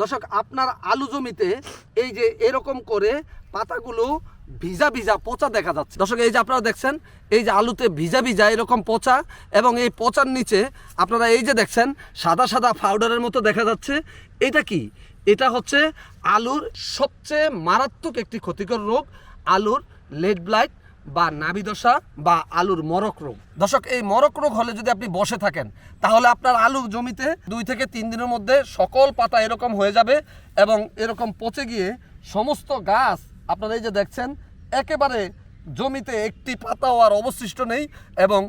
দর্শক, আপনার আলু জমিতে এই যে এরকম করে পাতাগুলো ভিজা ভিজা পচা দেখা যাচ্ছে। দর্শক, এই যে আপনারা দেখছেন, এই যে আলুতে ভিজা ভিজা এরকম পচা এবং এই পচার নিচে আপনারা এই যে দেখছেন, সাদা সাদা পাউডারের মতো দেখা যাচ্ছে। এটা কি? এটা হচ্ছে আলুর সবচেয়ে মারাত্মক একটি ক্ষতিকর রোগ, আলুর লেড ব্লাইট। বা নাভিদশা বা আলুর মরক রোগ। দর্শক, এই মরক রোগ হলে যদি আপনি বসে থাকেন, তাহলে আপনার আলু জমিতে দুই থেকে তিন দিনের মধ্যে সকল পাতা এরকম হয়ে যাবে এবং এরকম পচে গিয়ে সমস্ত গাছ, আপনারা এই যে দেখছেন, একেবারে জমিতে একটি পাতাও আর অবশিষ্ট নেই এবং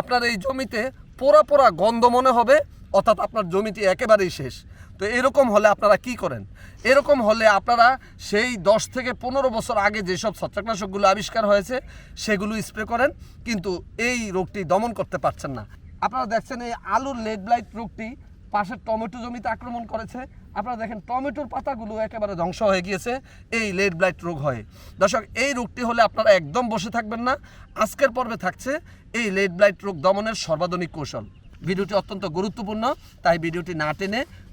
আপনার এই জমিতে পোড়া পোড়া গন্ধ মনে হবে, অর্থাৎ আপনার জমিটি একেবারেই শেষ। তো এরকম হলে আপনারা কি করেন? এরকম হলে আপনারা সেই দশ থেকে পনেরো বছর আগে যেসব ছত্রাকনাশকগুলো আবিষ্কার হয়েছে, সেগুলো স্প্রে করেন, কিন্তু এই রোগটি দমন করতে পারছেন না। আপনারা দেখছেন এই আলুর লেড ব্লাইট রোগটি পাশের টমেটো জমিতে আক্রমণ করেছে। আপনারা দেখেন টমেটোর পাতাগুলো একেবারে ধ্বংস হয়ে গিয়েছে, এই লেড ব্লাইট রোগ হয়ে। দর্শক, এই রোগটি হলে আপনারা একদম বসে থাকবেন না। আজকের পর্বে থাকছে এই লেড ব্লাইট রোগ দমনের সর্বাধুনিক কৌশল। ভিডিওটি অত্যন্ত গুরুত্বপূর্ণ, তাই ভিডিওটি না টেনে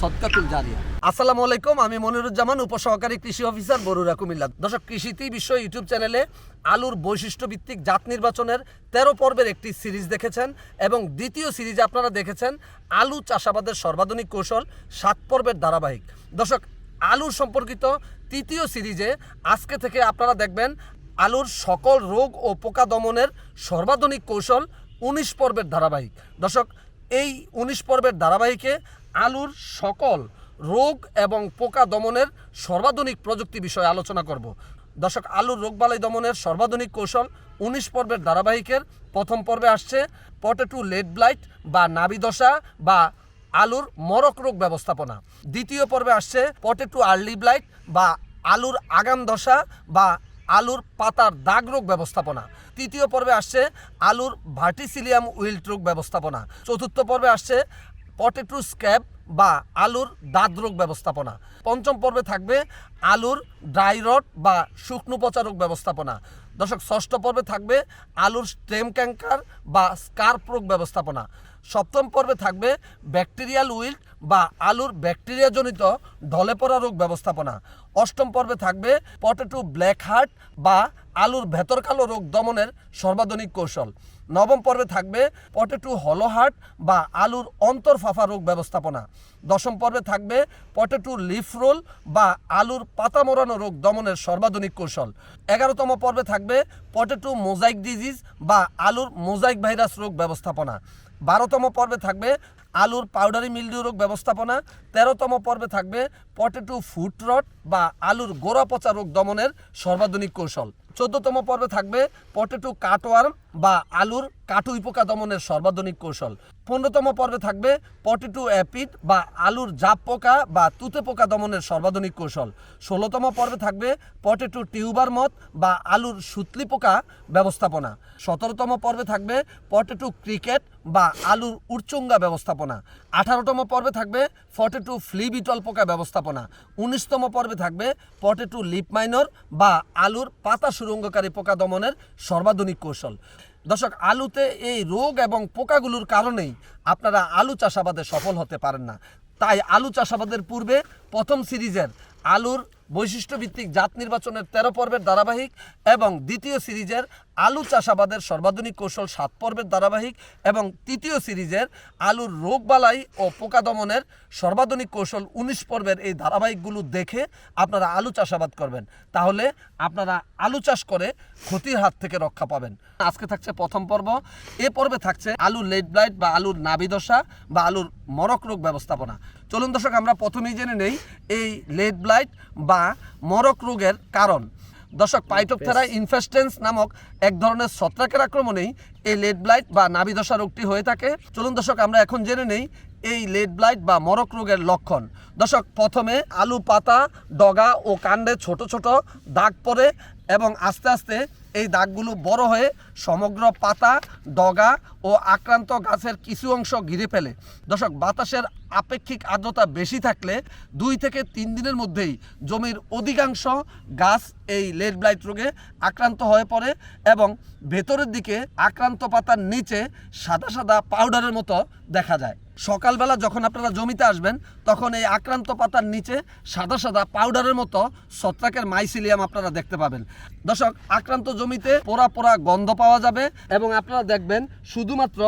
সৎকাতুল জারিয়া। আসসালামু আলাইকুম, আমি মনিরুজ্জামান, উপসহকারী কৃষি অফিসার বরুরা কুমিল্লা। দর্শক কৃষিতেই বিশ্ব ইউটিউব চ্যানেলে আলুর বৈশিষ্ট্য ভিত্তিক জাত নির্বাচনের তেরো পর্বের একটি সিরিজ দেখেছেন এবং দ্বিতীয় সিরিজে আপনারা দেখেছেন আলু চাষাবাদের সর্বাধুনিক কৌশল সাত পর্বের ধারাবাহিক। দর্শক আলুর সম্পর্কিত তৃতীয় সিরিজে আজকে থেকে আপনারা দেখবেন আলুর সকল রোগ ও পোকা দমনের সর্বাধুনিক কৌশল উনিশ পর্বের ধারাবাহিক। দর্শক, এই উনিশ পর্বের ধারাবাহিকে আলুর সকল রোগ এবং পোকা দমনের সর্বাধুনিক প্রযুক্তি বিষয়ে আলোচনা করব। দর্শক, আলুর রোগবালাই দমনের সর্বাধুনিক কৌশল উনিশ পর্বের ধারাবাহিকের প্রথম পর্বে আসছে পটেটু লেড ব্লাইট বা নাবিদশা বা আলুর মরক রোগ ব্যবস্থাপনা। দ্বিতীয় পর্বে আসছে পটেটু আর্লি ব্লাইট বা আলুর আগাম দশা বা আলুর পাতার দাগ রোগ ব্যবস্থাপনা। তৃতীয় পর্বে আসছে আলুর ভার্টিসিলিয়াম উইল্ট রোগ ব্যবস্থাপনা। চতুর্থ পর্বে আসছে পটেটো স্ক্যাব বা আলুর দাঁত রোগ ব্যবস্থাপনা। পঞ্চম পর্বে থাকবে আলুর ড্রাই রট বা শুকনো পচা রোগ ব্যবস্থাপনা। দর্শক, ষষ্ঠ পর্বে থাকবে আলুর স্টেম ক্যাঙ্কার বা স্কার্প রোগ ব্যবস্থাপনা। সপ্তম পর্বে থাকবে ব্যাকটেরিয়াল উইল্ট বা আলুর ব্যাকটেরিয়াজনিত ঢলে পড়া রোগ ব্যবস্থাপনা। অষ্টম পর্বে থাকবে পটেটো ব্ল্যাক হার্ট বা আলুর ভেতর কালো রোগ দমনের সর্বাধুনিক কৌশল। নবম পর্বে থাকবে পটেটো হলো হার্ট বা আলুর অন্তর্ফাফা রোগ ব্যবস্থাপনা। দশম পর্বে থাকবে পটেটো লিফ রোল বা আলুর পাতা মোড়ানো রোগ দমনের সর্বাধুনিক কৌশল। এগারোতম পর্বে থাকবে পটেটো মোজাইক ডিজিজ বা আলুর মোজাইক ভাইরাস রোগ ব্যবস্থাপনা। বারোতম পর্বে থাকবে আলুর পাউডারি মিলডিউ রোগ ব্যবস্থাপনা। তেরোতম পর্বে থাকবে পটেটো ফুট রট বা আলুর গোড়া পচা রোগ দমনের সর্বাধুনিক কৌশল। চোদ্দতম পর্বে থাকবে পটেটো কাটওয়ার্ম। বা আলুর কাটুই পোকা দমনের সর্বাধুনিক কৌশল। পনেরোতম পর্বে থাকবে পটেটো অ্যাপিড বা আলুর জাপ পোকা বা তুতে পোকা দমনের সর্বাধুনিক কৌশল। ষোলোতম পর্বে থাকবে পটেটো টিউবার মত বা আলুর সুতলি পোকা ব্যবস্থাপনা। সতেরোতম পর্বে থাকবে পটেটো ক্রিকেট বা আলুর উচ্চঙ্গা ব্যবস্থাপনা। আঠারোতম পর্বে থাকবে পটেটো ফ্লি বিটল পোকা ব্যবস্থাপনা। উনিশতম পর্বে থাকবে পটেটো লিপ মাইনর বা আলুর পাতা সুরঙ্গকারী পোকা দমনের সর্বাধুনিক কৌশল। দর্শক, আলুতে এই রোগ এবং পোকাগুলোর কারণেই আপনারা আলু চাষাবাদে সফল হতে পারেন না। তাই আলু চাষাবাদের পূর্বে প্রথম সিরিজের আলুর বৈশিষ্ট্যভিত্তিক জাত নির্বাচনের তেরো পর্বের ধারাবাহিক এবং দ্বিতীয় সিরিজের আলু চাষাবাদের সর্বাধুনিক কৌশল সাত পর্বের ধারাবাহিক এবং তৃতীয় সিরিজের আলুর রোগবালাই ও পোকা দমনের সর্বাধুনিক কৌশল উনিশ পর্বের এই ধারাবাহিকগুলো দেখে আপনারা আলু চাষাবাদ করবেন। তাহলে আপনারা আলু চাষ করে ক্ষতির হাত থেকে রক্ষা পাবেন। আজকে থাকছে প্রথম পর্ব। এ পর্বে থাকছে আলুর লেট ব্লাইট বা আলুর নাবিদশা বা আলুর মরক রোগ ব্যবস্থাপনা। চলুন দর্শক আমরা প্রথমেই জেনে নেই এই লেট ব্লাইট বা মরক রোগের কারণ। দর্শক পাইটোপথেরা ইনফেস্টেন্স নামক এক ধরনের ছত্রাকের আক্রমণেই এই লেড ব্লাইট বা নাবিদশা রোগটি হয়ে থাকে। চলুন দর্শক আমরা এখন জেনে নেই এই লেড ব্লাইট বা মরক রোগের লক্ষণ। দর্শক, প্রথমে আলু পাতা, ডগা ও কাণ্ডে ছোট ছোট দাগ পড়ে এবং আস্তে আস্তে এই দাগগুলো বড় হয়ে সমগ্র পাতা, ডগা ও আক্রান্ত গাছের কিছু অংশ ঘিরে ফেলে। দর্শক, বাতাসের আপেক্ষিক আর্দ্রতা বেশি থাকলে দুই থেকে তিন দিনের মধ্যেই জমির অধিকাংশ গাছ এই লেড ব্লাইট রোগে আক্রান্ত হয়ে পড়ে এবং ভেতরের দিকে আক্রান্ত পাতার নিচে সাদা সাদা পাউডারের মতো দেখা যায়। সকালবেলা যখন আপনারা জমিতে আসবেন, তখন এই আক্রান্ত পাতার নিচে সাদা সাদা পাউডারের মতো ছত্রাকের মাইসিলিয়াম আপনারা দেখতে পাবেন। দর্শক, আক্রান্ত জমিতে পোড়া পোড়া গন্ধ পাওয়া যাবে এবং আপনারা দেখবেন শুধুমাত্র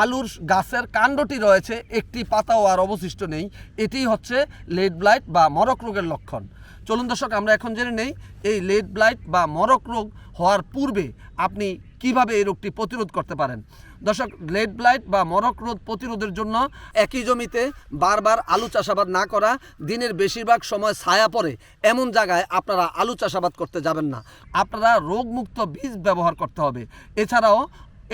আলুর গাছের কাণ্ডটি রয়েছে, একটি পাতাও আর অবশিষ্ট নেই। এটি হচ্ছে লেড ব্লাইট বা মরক রোগের লক্ষণ। চলুন দর্শক, আমরা এখন জেনে নেই এই লেড ব্লাইট বা মরক রোগ হওয়ার পূর্বে আপনি কীভাবে এই রোগটি প্রতিরোধ করতে পারেন? দর্শক, লেড ব্লাইট বা মরক রোগ প্রতিরোধের জন্য একই জমিতে বারবার আলু চাষাবাদ না করা দিনের বেশিরভাগ সময় ছায়া পড়ে এমন জায়গায় আপনারা আলু চাষাবাদ করতে যাবেন না। আপনারা রোগমুক্ত বীজ ব্যবহার করতে হবে। এছাড়াও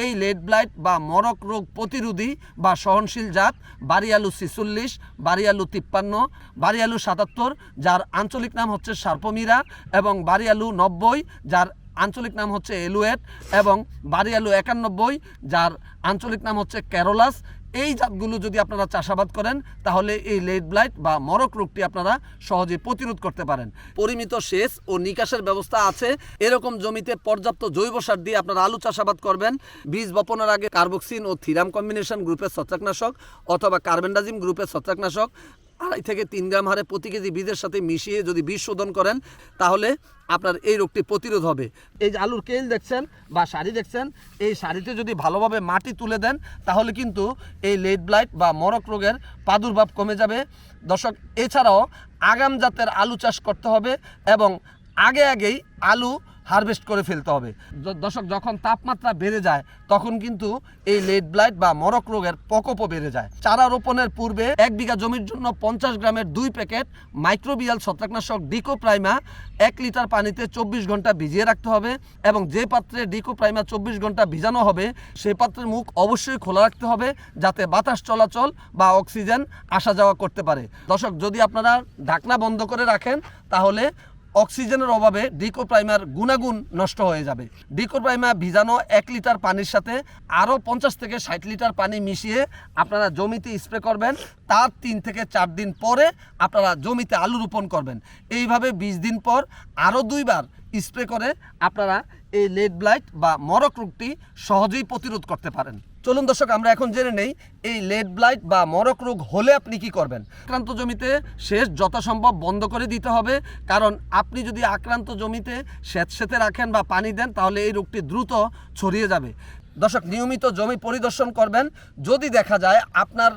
এই লেড ব্লাইট বা মরক রোগ প্রতিরোধী বা সহনশীল জাত বারিয়ালু ছিচল্লিশ বারিয়ালু তিপ্পান্ন বারিয়ালু সাতাত্তর, যার আঞ্চলিক নাম হচ্ছে সার্পমিরা, এবং বারিয়ালু নব্বই, যার আঞ্চলিক নাম হচ্ছে এলুয়েট, এবং বারিয়ালু একানব্বই যার আঞ্চলিক নাম হচ্ছে ক্যারোলাস এই জাতগুলো যদি আপনারা চাষাবাদ করেন, তাহলে এই লেড ব্লাইট বা মরক রোগটি আপনারা সহজে প্রতিরোধ করতে পারেন। পরিমিত সেচ ও নিকাশের ব্যবস্থা আছে। এরকম জমিতে পর্যাপ্ত জৈব সার দিয়ে আপনারা আলু চাষাবাদ করবেন। বীজ বপনের আগে কার্বক্সিন ও থিরাম কম্বিনেশন গ্রুপের ছত্রাকনাশক অথবা কার্বেন্ডাজিম গ্রুপের ছত্রাকনাশক আড়াই থেকে তিন গ্রাম হারে প্রতি কেজি বীজের সাথে মিশিয়ে যদি বীজ শোধন করেন, তাহলে আপনার এই রোগটি প্রতিরোধ হবে। এই যে আলুর কেল দেখছেন বা শাড়ি দেখছেন, এই শাড়িতে যদি ভালোভাবে মাটি তুলে দেন, তাহলে কিন্তু এই লেড ব্লাইট বা মরক রোগের প্রাদুর্ভাব কমে যাবে। দর্শক, এছাড়াও আগাম জাতের আলু চাষ করতে হবে এবং আগে আগেই আলু হারভেস্ট করে ফেলতে হবে। দর্শক, যখন তাপমাত্রা বেড়ে যায়, তখন কিন্তু এই লেড ব্লাইট বা মরক রোগের প্রকোপও বেড়ে যায়। চারা রোপণের পূর্বে এক বিঘা জমির জন্য পঞ্চাশ গ্রামের দুই প্যাকেট মাইক্রোবিয়াল ছত্রাকনাশক ডিকো প্রাইমা এক লিটার পানিতে চব্বিশ ঘণ্টা ভিজিয়ে রাখতে হবে এবং যে পাত্রে ডিকো প্রাইমা চব্বিশ ঘণ্টা ভিজানো হবে সেই পাত্রের মুখ অবশ্যই খোলা রাখতে হবে যাতে বাতাস চলাচল বা অক্সিজেন আসা যাওয়া করতে পারে। দর্শক, যদি আপনারা ঢাকনা বন্ধ করে রাখেন, তাহলে অক্সিজেনের অভাবে ডিকোপ্রাইমার গুণাগুণ নষ্ট হয়ে যাবে। ডিকোপ্রাইমা ভিজানো এক লিটার পানির সাথে আরও পঞ্চাশ থেকে ষাট লিটার পানি মিশিয়ে আপনারা জমিতে স্প্রে করবেন। তার তিন থেকে চার দিন পরে আপনারা জমিতে আলু রোপণ করবেন। এইভাবে বিশ দিন পর আরও দুইবার স্প্রে করে আপনারা এই লেড ব্লাইট বা মরক রোগটি সহজেই প্রতিরোধ করতে পারেন। চলুন দর্শক, আমরা এখন জেনে নেই এই লেড ব্লাইট বা মরক রোগ হলে আপনি কি করবেন। আক্রান্ত জমিতে সেচ যথাসম্ভব বন্ধ করে দিতে হবে, কারণ আপনি যদি আক্রান্ত জমিতে স্যাঁতসেঁতে রাখেন বা পানি দেন, তাহলে এই রোগটি দ্রুত ছড়িয়ে যাবে। দর্শক, নিয়মিত জমি পরিদর্শন করবেন। যদি দেখা যায় আপনার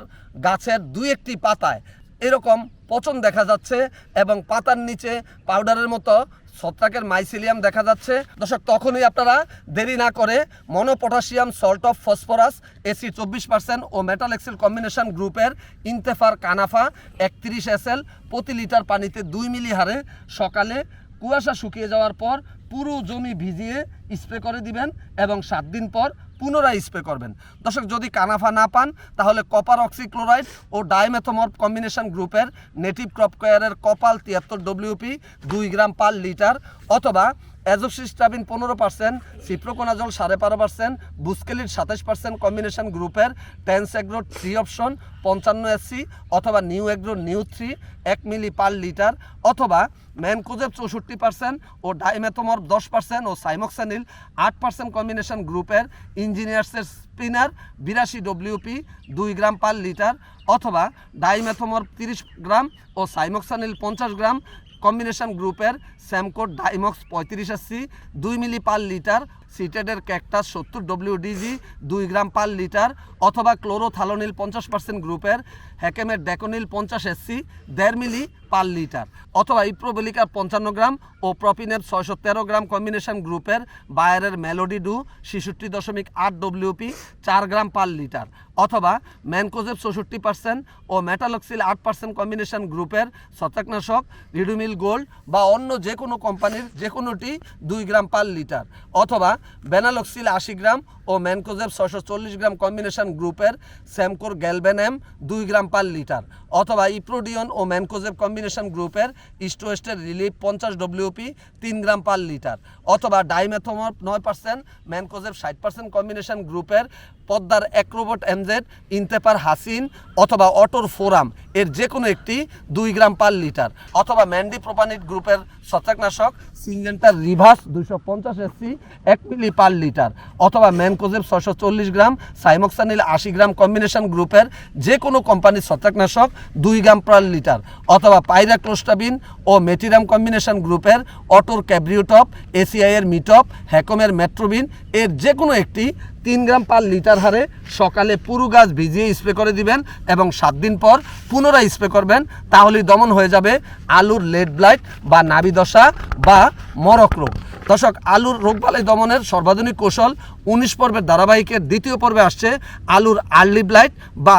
গাছের দুই একটি পাতায় এরকম পচন দেখা যাচ্ছে এবং পাতার নিচে পাউডারের মতো ছত্রাকের মাইসিলিয়াম দেখা যাচ্ছে। দর্শক, তখনই আপনারা দেরি না করে monopotassium salt of phosphorus AC চব্বিশ পার্সেন্ট ও মেটাল এক্সেল কম্বিনেশন গ্রুপের ইনতেফার কানাফা একত্রিশ এস এল প্রতি লিটার পানিতে দুই মিলি হারে সকালে কুয়াশা শুকিয়ে যাওয়ার পর পুরো জমি ভিজিয়ে স্প্রে করে দিবেন এবং সাত দিন পর পুনরায় স্প্রে করবেন। দর্শক, যদি কানাফা না পান, তাহলে কপার অক্সিক্লোরাইড ও ডায়মেথোমর কম্বিনেশন গ্রুপের নেটিভ ক্রপ কেয়ারের কপাল তিয়াত্তর ডব্লিউপি দুই গ্রাম পার লিটার অথবা অ্যাজোসিস্টাবিন পনেরো পার্সেন্ট সিপ্রোকোনাজল সাড়ে বারো পার্সেন্ট বুস্কেলির সাতাশ পার্সেন্ট কম্বিনেশন গ্রুপের টেন্স এগ্রো থ্রি অপশন পঞ্চান্ন এসসি অথবা নিউ এগ্রো নিউ থ্রি এক মিলি পার লিটার অথবা ম্যানকোজেব চৌষট্টি পার্সেন্ট ও ডাইমেথোমর দশ পার্সেন্ট ও সাইমক্সানিল আট পার্সেন্ট কম্বিনেশন গ্রুপের ইঞ্জিনিয়ার্সের স্পিনার বিরাশি ডব্লিউপি দুই গ্রাম পার লিটার অথবা ডাইমেথোমর তিরিশ গ্রাম ও সাইমক্সানিল পঞ্চাশ গ্রাম কম্বিনেশন গ্রুপের স্যামকোট ডাইমক্স পঁয়ত্রিশ এসসি দুই মিলি পার লিটার সিটেডের ক্যাকটাস সত্তর ডব্লিউডিজি দুই গ্রাম পার লিটার, অথবা ক্লোরোথালোনিল পঞ্চাশ পার্সেন্ট গ্রুপের হ্যাকেমের ড্যাকোনিল পঞ্চাশ এসসি দেড় মিলি পার লিটার, অথবা ইপ্রোবেলিকার পঞ্চান্ন গ্রাম ও প্রপিনের ছয়শো তেরো গ্রাম কম্বিনেশন গ্রুপের বায়ারের মেলোডি ডু, ছেষট্টি দশমিক আট ডব্লিউপি চার গ্রাম পার লিটার, অথবা ম্যানকোজেব চৌষট্টি পার্সেন্ট ও মেটালক্সিল আট পার্সেন্ট কম্বিনেশন গ্রুপের ছত্রাকনাশক, রিডুমিল গোল্ড বা অন্য যে কোনো কোম্পানির যে কোনোটি দুই গ্রাম পার লিটার, অথবা বেনালক্সিল আশি গ্রাম ও ম্যানকোজেব ছশো চল্লিশ গ্রাম কম্বিনেশন গ্রুপের স্যামকোর গ্যালবেনেম দুই গ্রাম পার লিটার অথবা ইপ্রোডিয়ন ও ম্যানকোজেব কম্বিনেশন গ্রুপের ইস্টোয়েস্টের রিলিফ পঞ্চাশ ডব্লিউপি তিন গ্রাম পার লিটার অথবা ডাইমেথোমর নয় পার্সেন্ট, ম্যানকোজেব ষাট পার্সেন্ট কম্বিনেশন গ্রুপের পদ্মার অ্যাক্রোবট এমজেড ইনতেপার হাসিন অথবা অটোর ফোরাম। এর যে কোনো একটি দুই গ্রাম পার লিটার। অথবা ম্যান্ডি প্রোপানিট গ্রুপের ছত্রাকনাশক, সিঙ্গেন্টার রিভার্স দুইশো পঞ্চাশ এসসি এক মিলি পার লিটার। অথবা ম্যানকোজেব ছশো চল্লিশ গ্রাম, সাইমক্সানিল আশি গ্রাম কম্বিনেশন গ্রুপের যে কোনো কোম্পানির ছত্রাকনাশক দুই গ্রাম পার লিটার। অথবা পাইরাক্লোস্টাবিন ও মেটিরাম কম্বিনেশন গ্রুপের অটোর ক্যাব্রিওটপ, এসিআইয়ের মিটপ, হ্যাকমের মেট্রোবিন, এর যে কোনো একটি তিন গ্রাম পার লিটার হারে সকালে পুরো গাছ ভিজিয়ে স্প্রে করে দিবেন এবং সাত দিন পর পুনরায় স্প্রে করবেন, তাহলেই দমন হয়ে যাবে আলুর লেড ব্লাইট বা নাবি দশা বা মরক রোগ। দর্শক, আলুর রোগবালাই দমনের সর্বাধুনিক কৌশল উনিশ পর্বের ধারাবাহিকের দ্বিতীয় পর্বে আসছে আলুর আর্লি ব্লাইট বা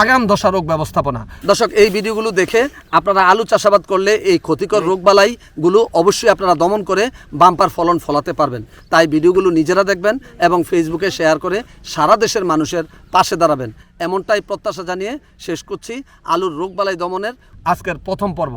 আগাম দশা রোগ ব্যবস্থাপনা। দর্শক, এই ভিডিওগুলো দেখে আপনারা আলু চাষাবাদ করলে এই ক্ষতিকর রোগবালাইগুলো অবশ্যই আপনারা দমন করে বাম্পার ফলন ফলাতে পারবেন। তাই ভিডিওগুলো নিজেরা দেখবেন এবং ফেসবুকে শেয়ার করে সারা দেশের মানুষের পাশে দাঁড়াবেন। এমনটাই প্রত্যাশা জানিয়ে শেষ করছি আলুর রোগবালাই দমনের আজকের প্রথম পর্ব।